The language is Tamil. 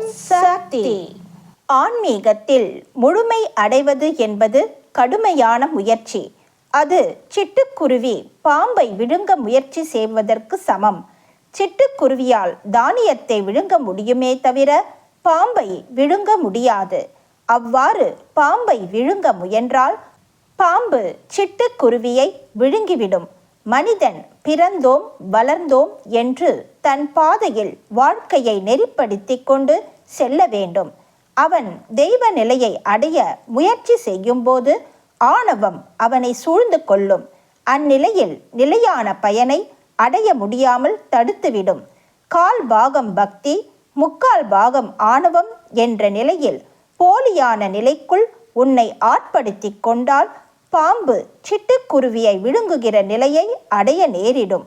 ஓம் சக்தி. ஆன்மீகத்தில் முழுமை அடைவது என்பது கடுமையான முயற்சி. அது சிட்டுக்குருவி பாம்பை விழுங்க முயற்சி செய்வதற்கு சமம். சிட்டுக்குருவியால் தானியத்தை விழுங்க முடியுமே தவிர பாம்பை விழுங்க முடியாது. அவ்வாறு பாம்பை விழுங்க முயன்றால் பாம்பு சிட்டுக்குருவியை விழுங்கிவிடும். மனிதன் பிறந்தோம் வளர்ந்தோம் என்று தன் பாதையில் வாழ்க்கையை நெறிப்படுத்திக் கொண்டு செல்ல வேண்டும். அவன் தெய்வ நிலையை அடைய முயற்சி செய்யும்போது ஆணவம் அவனை சூழ்ந்து கொள்ளும். அந்நிலையில் நிலையான பயனை அடைய முடியாமல் தடுத்துவிடும். கால் பாகம் பக்தி முக்கால் பாகம் ஆணவம் என்ற நிலையில் போலியான நிலைக்குள் உன்னை ஆட்படுத்திக் கொண்டால் பாம்பு சிட்டுக்குருவியை விழுங்குகிற நிலையை அடைய நேரிடும்.